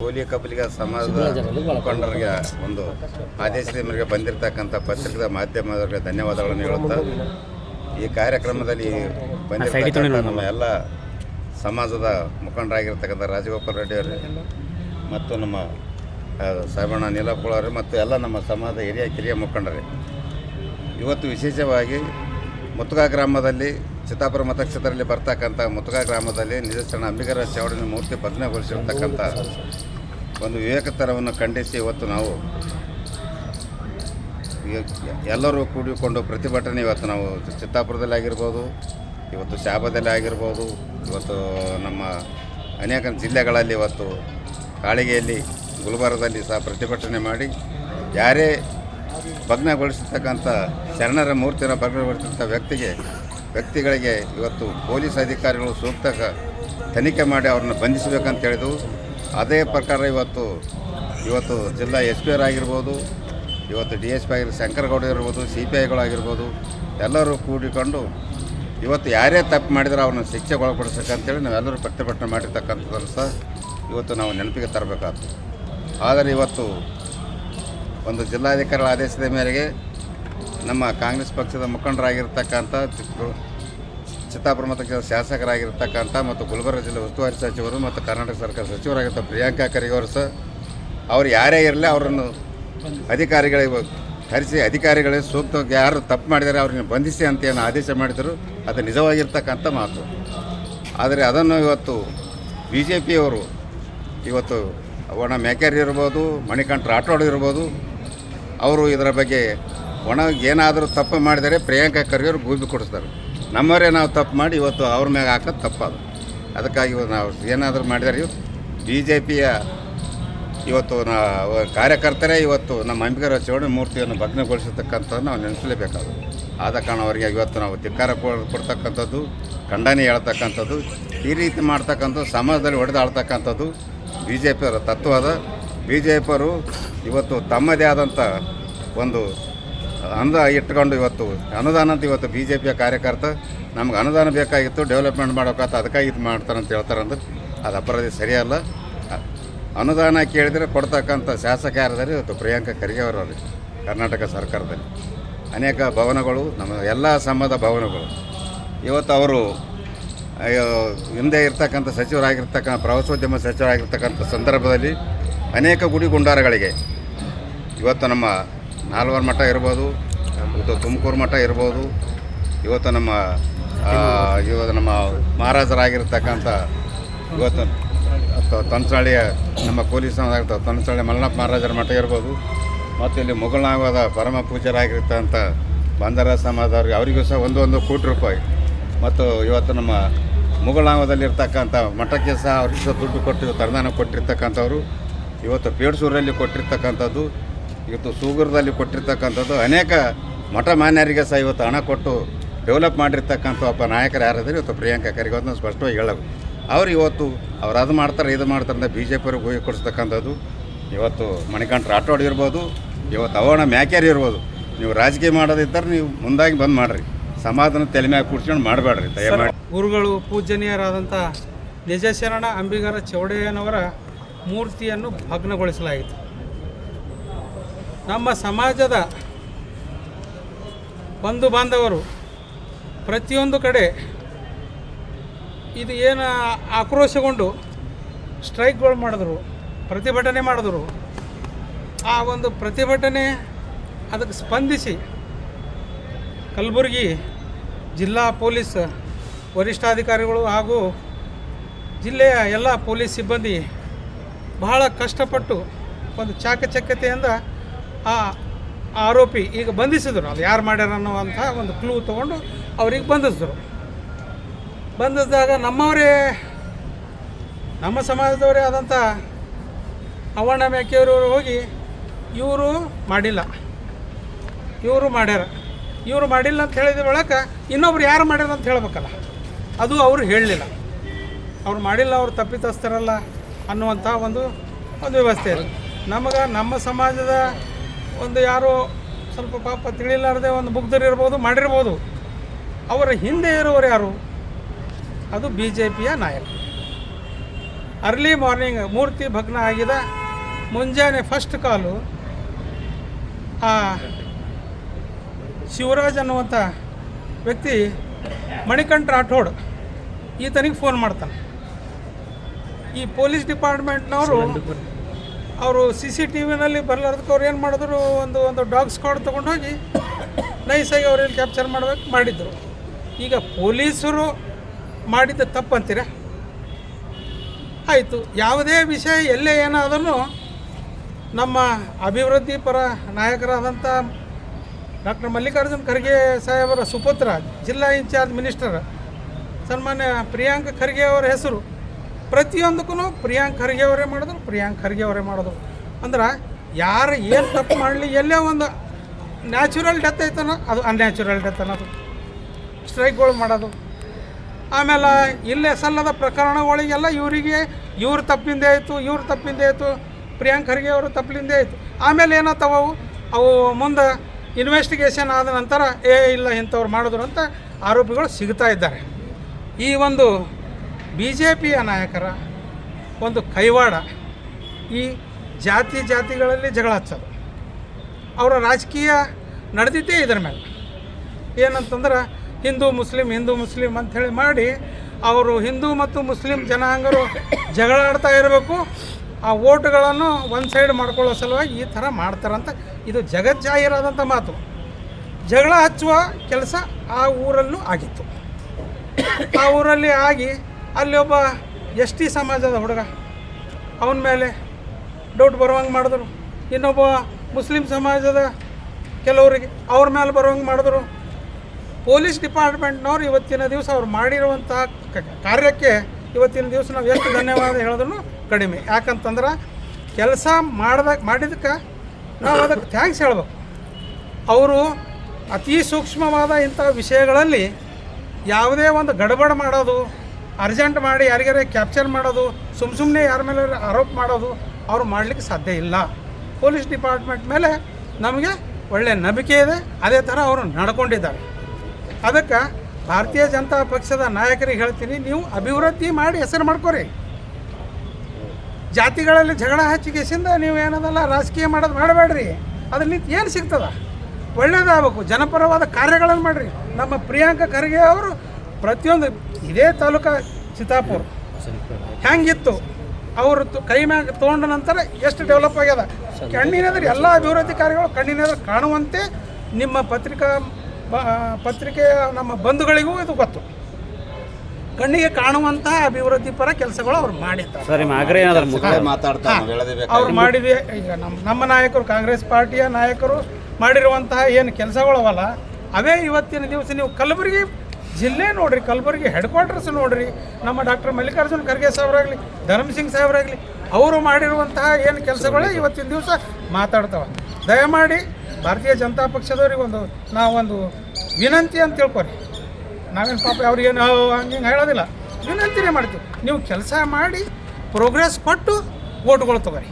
ಕೋಲಿ ಕಬಲಿಗ ಸಮಾಜದ ಮುಖಂಡರಿಗೆ ಒಂದು ಆದೇಶದ ಮೇರೆಗೆ ಬಂದಿರತಕ್ಕಂಥ ಪತ್ರಿಕಾ ಮಾಧ್ಯಮದವರಿಗೆ ಧನ್ಯವಾದಗಳನ್ನು ಹೇಳುತ್ತಾ ಈ ಕಾರ್ಯಕ್ರಮದಲ್ಲಿ ಬಂದಿರತಕ್ಕಂಥ ನಮ್ಮ ಎಲ್ಲ ಸಮಾಜದ ಮುಖಂಡರಾಗಿರ್ತಕ್ಕಂಥ ರಾಜಗೋಪಾಲ್ ರೆಡ್ಡಿ ಅವರು ಮತ್ತು ನಮ್ಮ ಸಾಬಣ್ಣ ನೀಲಪ್ಪಳ ಅವರು ಮತ್ತು ಎಲ್ಲ ನಮ್ಮ ಸಮಾಜದ ಹಿರಿಯ ಕಿರಿಯ ಮುಖಂಡರೇ. ಇವತ್ತು ವಿಶೇಷವಾಗಿ ಮುತ್ತುಗಾ ಗ್ರಾಮದಲ್ಲಿ ಚಿತ್ತಾಪುರ ಮತಕ್ಷೇತ್ರದಲ್ಲಿ ಬರ್ತಕ್ಕಂಥ ಮುತ್ತುಗಾ ಗ್ರಾಮದಲ್ಲಿ ನಿಜಸ್ಥಾನ ಅಂಬಿಗರ ಚಾವಡಿನ ಮೂರ್ತಿ ಭಗ್ನಗೊಳಿಸಿರ್ತಕ್ಕಂಥ ಒಂದು ವಿವೇಕತರವನ್ನು ಖಂಡಿಸಿ ಇವತ್ತು ನಾವು ಎಲ್ಲರೂ ಕೂಡಿಕೊಂಡು ಪ್ರತಿಭಟನೆ ಇವತ್ತು ನಾವು ಚಿತ್ತಾಪುರದಲ್ಲಿ ಆಗಿರ್ಬೋದು, ಇವತ್ತು ಶಾಬದಲ್ಲಿ ಆಗಿರ್ಬೋದು, ಇವತ್ತು ನಮ್ಮ ಅನೇಕ ಜಿಲ್ಲೆಗಳಲ್ಲಿ ಇವತ್ತು ಕಾಳಿಗೆಯಲ್ಲಿ, ಗುಲ್ಬರ್ಗದಲ್ಲಿ ಸಹ ಪ್ರತಿಭಟನೆ ಮಾಡಿ ಯಾರೇ ಭಗ್ನಗೊಳಿಸಿರ್ತಕ್ಕಂಥ ಶರಣರ ಮೂರ್ತಿಯನ್ನು ಭಗ್ನಗೊಳಿಸಿದಂಥ ವ್ಯಕ್ತಿಗೆ, ವ್ಯಕ್ತಿಗಳಿಗೆ ಇವತ್ತು ಪೊಲೀಸ್ ಅಧಿಕಾರಿಗಳು ಸೂಕ್ತ ತನಿಖೆ ಮಾಡಿ ಅವ್ರನ್ನ ಬಂಧಿಸಬೇಕಂತ ಹೇಳಿದ್ವು ಅದೇ ಪ್ರಕಾರ ಇವತ್ತು ಇವತ್ತು ಜಿಲ್ಲಾ ಎಸ್ ಪಿ ಆಗಿರ್ಬೋದು, ಇವತ್ತು ಡಿ ಎಸ್ ಪಿ ಆಗಿರೋ ಶಂಕರಗೌಡ ಇರ್ಬೋದು, ಸಿ ಪಿ ಐಗಳಾಗಿರ್ಬೋದು ಎಲ್ಲರೂ ಕೂಡಿಕೊಂಡು ಇವತ್ತು ಯಾರೇ ತಪ್ಪು ಮಾಡಿದ್ರೆ ಅವನ್ನ ಶಿಕ್ಷೆಗೆ ಒಳಪಡಿಸ್ಬೇಕಂತೇಳಿ ನಾವೆಲ್ಲರೂ ಪ್ರತಿಭಟನೆ ಮಾಡಿರ್ತಕ್ಕಂಥದ್ದನ್ನು ಸಹ ಇವತ್ತು ನಾವು ನೆನಪಿಗೆ ತರಬೇಕಾಗ್ತದೆ. ಆದರೆ ಇವತ್ತು ಒಂದು ಜಿಲ್ಲಾಧಿಕಾರಿಗಳ ಆದೇಶದ ಮೇರೆಗೆ ನಮ್ಮ ಕಾಂಗ್ರೆಸ್ ಪಕ್ಷದ ಮುಖಂಡರಾಗಿರ್ತಕ್ಕಂಥ ಚಿತ್ತಾಪುರ ಮತಕ್ಷೇತ್ರದ ಶಾಸಕರಾಗಿರ್ತಕ್ಕಂಥ ಮತ್ತು ಗುಲ್ಬರ್ಗ ಜಿಲ್ಲೆ ಉಸ್ತುವಾರಿ ಸಚಿವರು ಮತ್ತು ಕರ್ನಾಟಕ ಸರ್ಕಾರ ಸಚಿವರಾಗಿರ್ತ ಪ್ರಿಯಾಂಕಾ ಖರ್ಗೆ ಅವರು ಅವ್ರು ಯಾರೇ ಇರಲಿ ಅವರನ್ನು ಅಧಿಕಾರಿಗಳಿಗೆ ಕರೆಸಿ ಅಧಿಕಾರಿಗಳಿಗೆ ಸೂಕ್ತವಾಗಿ ಯಾರು ತಪ್ಪು ಮಾಡಿದರೆ ಅವ್ರನ್ನ ಬಂಧಿಸಿ ಅಂತ ಏನು ಆದೇಶ ಮಾಡಿದರು, ಅದು ನಿಜವಾಗಿರ್ತಕ್ಕಂಥ ಮಾತು. ಆದರೆ ಅದನ್ನು ಇವತ್ತು ಬಿ ಜೆ ಪಿಯವರು ಇವತ್ತು ಒಣ ಮೇಕೇರಿ ಇರ್ಬೋದು, ಮಣಿಕಂಠ ರಾಠೋಡ್ ಇರ್ಬೋದು, ಅವರು ಇದರ ಬಗ್ಗೆ ಒಣ ಏನಾದರೂ ತಪ್ಪು ಮಾಡಿದರೆ ಪ್ರಿಯಾಂಕಾ ಖರ್ಗೆ ಅವರು ಗೂಬಿ ಕೊಡಿಸ್ತಾರೆ. ನಮ್ಮವರೇ ನಾವು ತಪ್ಪು ಮಾಡಿ ಇವತ್ತು ಅವ್ರ ಮ್ಯಾಗ ಹಾಕೋದು ತಪ್ಪದು. ಅದಕ್ಕಾಗಿ ನಾವು ಏನಾದರೂ ಮಾಡಿದರೆ ಬಿ ಜೆ ಪಿಯ ಇವತ್ತು ನಾ ಕಾರ್ಯಕರ್ತರೇ ಇವತ್ತು ನಮ್ಮ ಅಂಬಿಗರ ಚೌಡಿ ಮೂರ್ತಿಯನ್ನು ಭಗ್ನಗೊಳಿಸತಕ್ಕಂಥದ್ದು ನಾವು ನೆನೆಸಲೇಬೇಕಾದ್ರು ಆದ ಕಾರಣ ಅವರಿಗೆ ಇವತ್ತು ನಾವು ಧಿಕ್ಕಾರ ಕೊಡ್ತಕ್ಕಂಥದ್ದು, ಖಂಡನೆ ಹೇಳ್ತಕ್ಕಂಥದ್ದು, ಈ ರೀತಿ ಮಾಡ್ತಕ್ಕಂಥದ್ದು ಸಮಾಜದಲ್ಲಿ ಹೊಡೆದಾಡ್ತಕ್ಕಂಥದ್ದು ಬಿ ಜೆ ಪಿಯವರ ತತ್ವ ಅದ ಬಿ ಜೆ ಪಿಯವರು ಇವತ್ತು ತಮ್ಮದೇ ಆದಂಥ ಒಂದು ಅಂದ ಇಟ್ಕೊಂಡು ಇವತ್ತು ಅನುದಾನ ಅಂತ ಇವತ್ತು ಬಿ ಜೆ ಪಿಯ ಕಾರ್ಯಕರ್ತ ನಮ್ಗೆ ಅನುದಾನ ಬೇಕಾಗಿತ್ತು ಡೆವಲಪ್ಮೆಂಟ್ ಮಾಡೋಕ್ಕಾತ ಅದಕ್ಕಾಗಿ ಇದು ಮಾಡ್ತಾರೆ ಅಂತ ಹೇಳ್ತಾರೆ ಅಂದ್ರೆ. ಅದು ಅಪರಾಧಿ ಸರಿಯಲ್ಲ. ಅನುದಾನ ಕೇಳಿದರೆ ಕೊಡ್ತಕ್ಕಂಥ ಶಾಸಕ ಯಾರದಾರೆ ಇವತ್ತು ಪ್ರಿಯಾಂಕಾ ಖರ್ಗೆ ಅವರವ್ರಿ ಕರ್ನಾಟಕ ಸರ್ಕಾರದಲ್ಲಿ. ಅನೇಕ ಭವನಗಳು, ನಮ್ಮ ಎಲ್ಲ ಸಂಬಂಧ ಭವನಗಳು. ಇವತ್ತು ಅವರು ಹಿಂದೆ ಇರ್ತಕ್ಕಂಥ ಸಚಿವರಾಗಿರ್ತಕ್ಕಂಥ ಪ್ರವಾಸೋದ್ಯಮ ಸಚಿವರಾಗಿರ್ತಕ್ಕಂಥ ಸಂದರ್ಭದಲ್ಲಿ ಅನೇಕ ಗುಡಿ ಗುಂಡಾರಗಳಿಗೆ ಇವತ್ತು ನಮ್ಮ ನಾಲ್ವರ ಮಠ ಇರ್ಬೋದು, ಮತ್ತು ತುಮಕೂರು ಮಠ ಇರ್ಬೋದು. ಇವತ್ತು ನಮ್ಮ ಇವತ್ತು ನಮ್ಮ ಮಹಾರಾಜರಾಗಿರ್ತಕ್ಕಂಥ ಇವತ್ತು ತ- ನಮ್ಮ ಪೊಲೀಸ್ ತಂತ್ರಳಿ ಮಲ್ಲಪ್ಪ ಮಹಾರಾಜರ ಮಠ ಇರ್ಬೋದು. ಮತ್ತು ಇಲ್ಲಿ ಮುಗಳನಾಗದ ಪರಮ ಪೂಜರಾಗಿರ್ತಕ್ಕಂಥ ಬಂದರ ಸಮಾಜದವ್ರಿಗೆ ಅವರಿಗೂ ಸಹ ಒಂದು ಒಂದು ಕೋಟಿ ರೂಪಾಯಿ. ಮತ್ತು ಇವತ್ತು ನಮ್ಮ ಮುಗಳನಾಗದಲ್ಲಿರ್ತಕ್ಕಂಥ ಮಠಕ್ಕೆ ಸಹ ಅವ್ರಿಗೆ ಸಹ ದುಡ್ಡು ಕೊಟ್ಟು ಅನುದಾನ ಕೊಟ್ಟಿರ್ತಕ್ಕಂಥವ್ರು. ಇವತ್ತು ಪೇಡ್ಸೂರಲ್ಲಿ ಕೊಟ್ಟಿರ್ತಕ್ಕಂಥದ್ದು. ಇವತ್ತು ಸೂಗೂರದಲ್ಲಿ ಕೊಟ್ಟಿರ್ತಕ್ಕಂಥದ್ದು ಅನೇಕ ಮಠ ಮಾನ್ಯರಿಗೆ ಸಹ ಇವತ್ತು ಹಣ ಕೊಟ್ಟು ಡೆವಲಪ್ ಮಾಡಿರ್ತಕ್ಕಂಥ ಒಬ್ಬ ನಾಯಕರು ಯಾರಾದರೂ ಇವತ್ತು ಪ್ರಿಯಾಂಕಾ ಖರ್ಗೆ ಸ್ಪಷ್ಟವಾಗಿ ಹೇಳಬೇಕು. ಅವ್ರು ಇವತ್ತು ಅವ್ರು ಅದು ಮಾಡ್ತಾರೆ, ಇದು ಮಾಡ್ತಾರೆ ಅಂತ ಬಿ ಜೆ ಪಿಯವ್ರಿಗೆ ಹೋಗಿ ಕೊಡಿಸ್ತಕ್ಕಂಥದ್ದು. ಇವತ್ತು ಮಣಿಕಂಠ ರಾಠೋಡ್ ಇರ್ಬೋದು, ಇವತ್ತು ಅವಣ ಮ್ಯಾಕ್ಯಾರಿ ಇರ್ಬೋದು. ನೀವು ರಾಜಕೀಯ ಮಾಡೋದಿದ್ದರೆ ನೀವು ಮುಂದಾಗಿ ಬಂದು ಮಾಡಿರಿ. ಸಮಾಧಾನ ತಲೆ ಮ್ಯಾಗ ಕೂಡ್ಸ್ಕೊಂಡು ಮಾಡಬೇಡ್ರಿ, ದಯಮಾಡಿ. ಗುರುಗಳು ಪೂಜನೀಯರಾದಂಥ ನಿಜಶರಣ ಅಂಬಿಗರ ಚೌಡಯ್ಯನವರ ಮೂರ್ತಿಯನ್ನು ಭಗ್ನಗೊಳಿಸಲಾಯಿತು. ನಮ್ಮ ಸಮಾಜದ ಬಂಧು ಬಾಂಧವರು ಪ್ರತಿಯೊಂದು ಕಡೆ ಇದು ಏನು ಆಕ್ರೋಶಗೊಂಡು ಸ್ಟ್ರೈಕ್ಗಳು ಮಾಡಿದ್ರು, ಪ್ರತಿಭಟನೆ ಮಾಡಿದ್ರು. ಆ ಒಂದು ಪ್ರತಿಭಟನೆ ಅದಕ್ಕೆ ಸ್ಪಂದಿಸಿ ಕಲಬುರಗಿ ಜಿಲ್ಲಾ ಪೊಲೀಸ್ ವರಿಷ್ಠಾಧಿಕಾರಿಗಳು ಹಾಗೂ ಜಿಲ್ಲೆಯ ಎಲ್ಲ ಪೊಲೀಸ್ ಸಿಬ್ಬಂದಿ ಬಹಳ ಕಷ್ಟಪಟ್ಟು ಒಂದು ಚಾಕಚಕ್ಯತೆಯಿಂದ ಆ ಆರೋಪಿ ಈಗ ಬಂಧಿಸಿದ್ರು. ಅದು ಯಾರು ಮಾಡ್ಯಾರ ಅನ್ನೋವಂಥ ಒಂದು ಕ್ಲೂ ತೊಗೊಂಡು ಅವ್ರಿಗೆ ಬಂಧಿಸಿದ್ರು. ಬಂಧಿಸಿದಾಗ ನಮ್ಮವರೇ, ನಮ್ಮ ಸಮಾಜದವರೇ ಆದಂಥ ಅವಣ್ಣ ಮೇಕೆಯವರು ಹೋಗಿ ಇವರು ಮಾಡಿಲ್ಲ. ಇವರು ಮಾಡ್ಯಾರ. ಇವರು ಮಾಡಿಲ್ಲ ಅಂತ ಹೇಳಿದ ಬೆಳಕ ಇನ್ನೊಬ್ರು ಯಾರು ಮಾಡ್ಯಾರ ಅಂತ ಹೇಳ್ಬೇಕಲ್ಲ. ಅದು ಅವರು ಹೇಳಲಿಲ್ಲ. ಅವ್ರು ಮಾಡಿಲ್ಲ, ಅವ್ರು ತಪ್ಪಿತಸ್ಥರಲ್ಲ ಅನ್ನುವಂಥ ಒಂದು ಒಂದು ವ್ಯವಸ್ಥೆ ಇದೆ. ನಮಗೆ ನಮ್ಮ ಸಮಾಜದ ಒಂದು ಯಾರೋ ಸ್ವಲ್ಪ ಪಾಪ ತಿಳಿಲಾರದೆ ಒಂದು ಮುಗ್ಧರಿರ್ಬೋದು ಮಾಡಿರ್ಬೋದು. ಅವರ ಹಿಂದೆ ಇರುವವರು ಯಾರು? ಅದು ಬಿ ಜೆ ಪಿಯ ನಾಯಕ. ಅರ್ಲಿ ಮಾರ್ನಿಂಗ್ ಮೂರ್ತಿ ಭಗ್ನ ಆಗಿದೆ. ಮುಂಜಾನೆ ಫಸ್ಟ್ ಕಾಲು ಆ ಶಿವರಾಜ್ ಅನ್ನುವಂಥ ವ್ಯಕ್ತಿ ಮಣಿಕಂಠ ರಾಠೋಡ್ ಈತನಿಗೆ ಫೋನ್ ಮಾಡ್ತಾನೆ. ಈ ಪೊಲೀಸ್ ಡಿಪಾರ್ಟ್ಮೆಂಟ್ನವರು ಅವರು ಸಿ ಸಿ ಟಿ ವಿನಲ್ಲಿ ಬರ್ಲಾರ್ದಕ್ಕೆ ಅವ್ರು ಏನು ಮಾಡಿದ್ರು, ಒಂದು ಒಂದು ಡಾಗ್ ಸ್ಕ್ವಾಡ್ ತೊಗೊಂಡು ಹೋಗಿ ನೈಸಾಗಿ ಅವ್ರಲ್ಲಿ ಕ್ಯಾಪ್ಚರ್ ಮಾಡ್ಬೇಕು, ಮಾಡಿದ್ರು. ಈಗ ಪೊಲೀಸರು ಮಾಡಿದ್ದ ತಪ್ಪಂತೀರ? ಆಯಿತು. ಯಾವುದೇ ವಿಷಯ ಎಲ್ಲೇ ಏನಾದರೂ ನಮ್ಮ ಅಭಿವೃದ್ಧಿ ಪರ ನಾಯಕರಾದಂಥ ಡಾಕ್ಟರ್ ಮಲ್ಲಿಕಾರ್ಜುನ್ ಖರ್ಗೆ ಸಾಹೇಬರ ಸುಪುತ್ರ, ಜಿಲ್ಲಾ ಇನ್ಚಾರ್ಜ್ ಮಿನಿಸ್ಟರ್, ಸನ್ಮಾನ್ಯ ಪ್ರಿಯಾಂಕ ಖರ್ಗೆ ಅವರ ಹೆಸರು ಪ್ರತಿಯೊಂದಕ್ಕೂ ಪ್ರಿಯಾಂಕ್ ಖರ್ಗೆ ಅವರೇ ಮಾಡಿದ್ರು, ಪ್ರಿಯಾಂಕ್ ಖರ್ಗೆ ಅವರೇ ಮಾಡಿದ್ರು. ಅಂದ್ರೆ ಯಾರು ಏನು ತಪ್ಪು ಮಾಡಲಿ, ಎಲ್ಲೇ ಒಂದು ನ್ಯಾಚುರಲ್ ಡೆತ್ ಐತನ, ಅದು ಅನ್ಯಾಚುರಲ್ ಡೆತ್ ಅನ್ನೋದು. ಸ್ಟ್ರೈಕ್ಗಳು ಮಾಡೋದು. ಆಮೇಲೆ ಇಲ್ಲೇ ಸಲ್ಲದ ಪ್ರಕರಣಗಳಿಗೆಲ್ಲ ಇವರಿಗೆ, ಇವ್ರ ತಪ್ಪಿಂದೇ ಆಯಿತು, ಇವ್ರ ತಪ್ಪಿಂದೇ ಆಯಿತು, ಪ್ರಿಯಾಂಕ್ ಖರ್ಗೆ ಅವರು ತಪ್ಪಿಂದೇ ಆಯಿತು. ಆಮೇಲೆ ಏನತ್ತವು ಅವು? ಅವು ಮುಂದೆ ಇನ್ವೆಸ್ಟಿಗೇಷನ್ ಆದ ನಂತರ, ಏ ಇಲ್ಲ ಇಂಥವ್ರು ಮಾಡಿದ್ರು ಅಂತ ಆರೋಪಿಗಳು ಸಿಗ್ತಾ ಇದ್ದಾರೆ. ಈ ಒಂದು ಬಿ ಜೆ ಪಿಯ ನಾಯಕರ ಒಂದು ಕೈವಾಡ ಈ ಜಾತಿ ಜಾತಿಗಳಲ್ಲಿ ಜಗಳ ಹಚ್ಚೋದು. ಅವರ ರಾಜಕೀಯ ನಡೆದಿದ್ದೇ ಇದರ ಮೇಲೆ. ಏನಂತಂದ್ರೆ ಹಿಂದೂ ಮುಸ್ಲಿಂ ಹಿಂದೂ ಮುಸ್ಲಿಂ ಅಂಥೇಳಿ ಮಾಡಿ ಅವರು ಹಿಂದೂ ಮತ್ತು ಮುಸ್ಲಿಂ ಜನಾಂಗರು ಜಗಳ ಆಡ್ತಾ ಇರಬೇಕು. ಆ ಓಟ್ಗಳನ್ನು ಒಂದು ಸೈಡ್ ಮಾಡ್ಕೊಳ್ಳೋ ಸಲುವಾಗಿ ಈ ಥರ ಮಾಡ್ತಾರಂತ ಇದು ಜಗಜ್ಜಾಹಿರಾದಂಥ ಮಾತು. ಜಗಳ ಹಚ್ಚುವ ಕೆಲಸ ಆ ಊರಲ್ಲೂ ಆಗಿತ್ತು. ಆ ಊರಲ್ಲಿ ಆಗಿ ಅಲ್ಲಿ ಒಬ್ಬ ಎಸ್ ಟಿ ಸಮಾಜದ ಹುಡುಗ. ಅವನ ಮೇಲೆ ಡೌಟ್ ಬರುವಂಗೆ ಮಾಡಿದ್ರು. ಇನ್ನೊಬ್ಬ ಮುಸ್ಲಿಂ ಸಮಾಜದ ಕೆಲವರಿಗೆ ಅವ್ರ ಮೇಲೆ ಬರುವಂಗೆ ಮಾಡಿದ್ರು. ಪೊಲೀಸ್ ಡಿಪಾರ್ಟ್ಮೆಂಟ್ನವ್ರು ಇವತ್ತಿನ ದಿವಸ ಅವ್ರು ಮಾಡಿರುವಂಥ ಕಾರ್ಯಕ್ಕೆ ಇವತ್ತಿನ ದಿವಸ ನಾವು ಎಷ್ಟು ಧನ್ಯವಾದ ಹೇಳಿದ್ರು ಕಡಿಮೆ. ಯಾಕಂತಂದ್ರೆ ಕೆಲಸ ಮಾಡ್ದಾಗ ಮಾಡಿದಕ್ಕೆ ನಾವು ಅದಕ್ಕೆ ಥ್ಯಾಂಕ್ಸ್ ಹೇಳ್ಬೇಕು. ಅವರು ಅತಿ ಸೂಕ್ಷ್ಮವಾದ ಇಂಥ ವಿಷಯಗಳಲ್ಲಿ ಯಾವುದೇ ಒಂದು ಗಡಬಡ ಮಾಡೋದು ಅರ್ಜೆಂಟ್ ಮಾಡಿ ಯಾರಿಗಾರ ಕ್ಯಾಪ್ಚರ್ ಮಾಡೋದು ಸುಮ್ಮ ಸುಮ್ಮನೆ ಯಾರ ಮೇಲೆ ಆರೋಪ ಮಾಡೋದು, ಅವರು ಮಾಡಲಿಕ್ಕೆ ಸಾಧ್ಯ ಇಲ್ಲ. ಪೊಲೀಸ್ ಡಿಪಾರ್ಟ್ಮೆಂಟ್ ಮೇಲೆ ನಮಗೆ ಒಳ್ಳೆಯ ನಂಬಿಕೆ ಇದೆ, ಅದೇ ಥರ ಅವರು ನಡ್ಕೊಂಡಿದ್ದಾರೆ. ಅದಕ್ಕೆ ಭಾರತೀಯ ಜನತಾ ಪಕ್ಷದ ನಾಯಕರಿಗೆ ಹೇಳ್ತೀನಿ, ನೀವು ಅಭಿವೃದ್ಧಿ ಮಾಡಿ ಹೆಸರು ಮಾಡ್ಕೊರಿ. ಜಾತಿಗಳಲ್ಲಿ ಜಗಳ ಹಚ್ಚಿಗೆಸಿಂದ ನೀವು ಏನದಲ್ಲ ರಾಜಕೀಯ ಮಾಡೋದು ಮಾಡಬೇಡ್ರಿ. ಅದರಲ್ಲಿ ಏನು ಸಿಗ್ತದ? ಒಳ್ಳೇದಾಗಬೇಕು, ಜನಪರವಾದ ಕಾರ್ಯಗಳನ್ನು ಮಾಡಿರಿ. ನಮ್ಮ ಪ್ರಿಯಾಂಕ ಖರ್ಗೆ ಅವರು ಪ್ರತಿಯೊಂದು ಇದೇ ತಾಲೂಕು ಚಿತ್ತಾಪುರ. ಹೆಂಗಿತ್ತು ಅವರು ತು- ಕೈ ಮ್ಯಾಗ ತೊಗೊಂಡ ನಂತರ ಎಷ್ಟು ಡೆವಲಪ್ ಆಗ್ಯದ? ಕಣ್ಣಿನೆದ್ರೆ ಎಲ್ಲ ಅಭಿವೃದ್ಧಿ ಕಾರ್ಯಗಳು ಕಣ್ಣಿನೆದ್ರೆ ಕಾಣುವಂತೆ ನಿಮ್ಮ ಪತ್ರಿಕಾ ಬ- ಪತ್ರಿಕೆಯ ನಮ್ಮ ಬಂಧುಗಳಿಗೂ ಇದು ಗೊತ್ತು. ಕಣ್ಣಿಗೆ ಕಾಣುವಂತಹ ಅಭಿವೃದ್ಧಿ ಪರ ಕೆಲಸಗಳು ಅವ್ರು ಮಾಡಿದ್ದಾರೆ. ಅವ್ರು ಮಾಡಿದೆ ಈಗ ನಮ್ಮ ನಮ್ಮ ನಾಯಕರು ಕಾಂಗ್ರೆಸ್ ಪಾರ್ಟಿಯ ನಾಯಕರು ಮಾಡಿರುವಂತಹ ಏನು ಕೆಲಸಗಳವಲ್ಲ ಅವೇ ಇವತ್ತಿನ ದಿವಸ ನೀವು ಕಲಬುರಗಿ ಜಿಲ್ಲೆ ನೋಡ್ರಿ ಕಲಬುರಗಿ ಹೆಡ್ ಕ್ವಾರ್ಟರ್ಸ್ ನೋಡ್ರಿ ನಮ್ಮ ಡಾಕ್ಟರ್ ಮಲ್ಲಿಕಾರ್ಜುನ್ ಖರ್ಗೆ ಸಾಹೇಬರಾಗಲಿ ಧರ್ಮಸಿಂಗ್ ಸಾಹೇಬರಾಗಲಿ ಅವರು ಮಾಡಿರುವಂತಹ ಏನು ಕೆಲಸಗಳೇ ಇವತ್ತಿನ ದಿವಸ ಮಾತಾಡ್ತಾವೆ. ದಯಮಾಡಿ ಭಾರತೀಯ ಜನತಾ ಪಕ್ಷದವ್ರಿಗೆ ಒಂದು ನಾವೊಂದು ವಿನಂತಿ ಅಂತ ತಿಳ್ಕೊರಿ. ನಾವೇನು ಪಾಪ ಅವ್ರಿಗೇನು ಹಂಗೆ ಹಿಂಗೆ ಹೇಳೋದಿಲ್ಲ. ವಿನಂತಿನೇ ಮಾಡ್ತೀವಿ. ನೀವು ಕೆಲಸ ಮಾಡಿ ಪ್ರೋಗ್ರೆಸ್ ಕೊಟ್ಟು ಓಟ್ಗಳು ತಗೋರಿ.